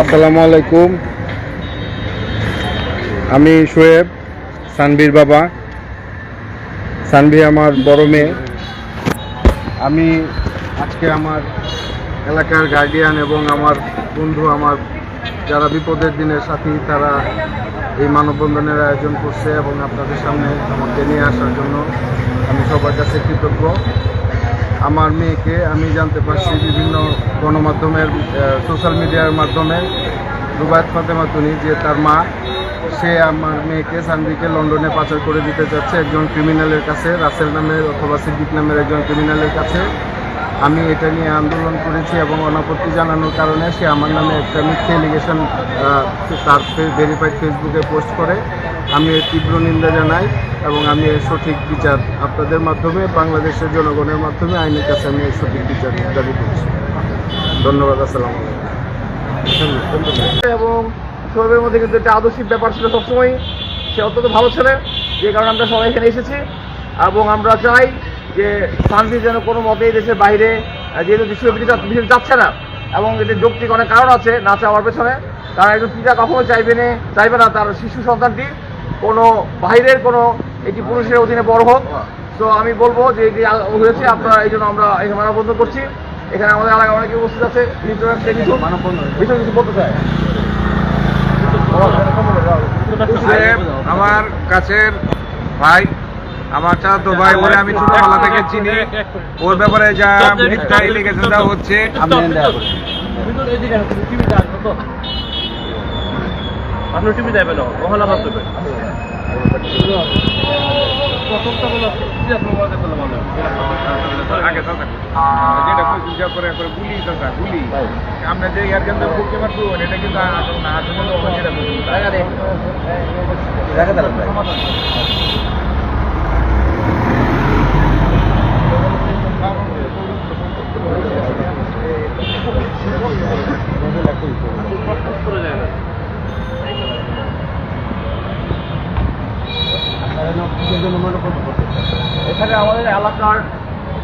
আসসালামু আমি শোয়েব সানভীর বাবা। সানভি আমার বড় মেয়ে। আমি আজকে আমার এলাকার গার্ডিয়ান এবং আমার বন্ধু, আমার যারা বিপদের দিনের সাথী, তারা এই মানববন্ধনের আয়োজন করছে এবং আপনাদের সামনে আমাকে নিয়ে আসার জন্য আমি সবার কাছে কৃতজ্ঞ। আমার মেয়েকে আমি জানতে পারছি বিভিন্ন গণমাধ্যমের সোশ্যাল মিডিয়ার মাধ্যমে। রুবায়ত ফাতেমা তুনি, যে তার মা, সে আমার মেয়েকে সানভিকে লন্ডনে পাচার করে দিতে যাচ্ছে। একজন ক্রিমিনালের কাছে, রাসেল নামের অথবা সিদ্দিক নামের একজন ক্রিমিনালের কাছে। আমি এটা নিয়ে আন্দোলন করেছি এবং অনাপত্তি জানানোর কারণে সে আমার নামে একটা মিথ্যে এলিগেশন তার ভেরিফাইড ফেসবুকে পোস্ট করে। আমি এর তীব্র নিন্দা জানাই এবং আমি এর সঠিক বিচার আপনাদের মাধ্যমে, বাংলাদেশের জনগণের মাধ্যমে আইনের কাছে আমি এর সঠিক বিচার দাবি করছি। ধন্যবাদ, আসসালাম এবং শোয়েবের মধ্যে কিন্তু একটা আদর্শিক ব্যাপার ছিল সবসময় সে অত্যন্ত ভালো ছেলে, যে কারণে আমরা সবাই এখানে এসেছি। এবং আমরা চাই যে শান্তি যেন কোনো মতেই দেশের বাইরে যেহেতু বিশ্ববিদ্যালয় যাচ্ছে না, এবং এদের যৌক্তিক অনেক কারণ আছে, না চাওয়ার পেছনে, তারা একজন পিতা কখনো চাইবে না চাইবে না তার শিশু সন্তানটি কোনো বাইরের কোনো একটি পুরুষের অধীনে বড় হোক। তো আমি বলব যে এটি হয়েছে, আপনারা এই জন্য আমরা এখানে মানববন্ধন করছি। এখানে আমাদের এলাকায় অনেকে উপস্থিত আছে কিছু বলতে চায়। আমার কাছের ভাই আমার চাচাতো ভাই বলে আমি ছোটবেলা থেকে চিনি। ওর ব্যাপারে যা মিথ্যা এলিগেশন দেওয়া হচ্ছে আপনার টিভি দেবেন যেটা যা করে করে গুলি চাচা গুলি। আমরা যে ইয়ার কেন্দ্র বুকে মারবো এটা কিন্তু আসল না আসল না যেটা করতে এখানে আমাদের এলাকার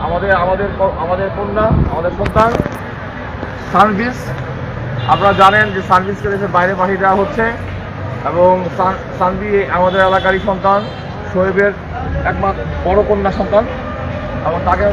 আমাদের আমাদের আমাদের কন্যা, আমাদের সন্তান, সার্ভিস। আপনারা জানেন যে সার্ভিসকে দেশের বাইরে পাঠিয়ে দেওয়া হচ্ছে এবং সান- সানভি আমাদের এলাকারই সন্তান, শোয়েবের একমাত্র বড় কন্যা সন্তান। এবং তাকে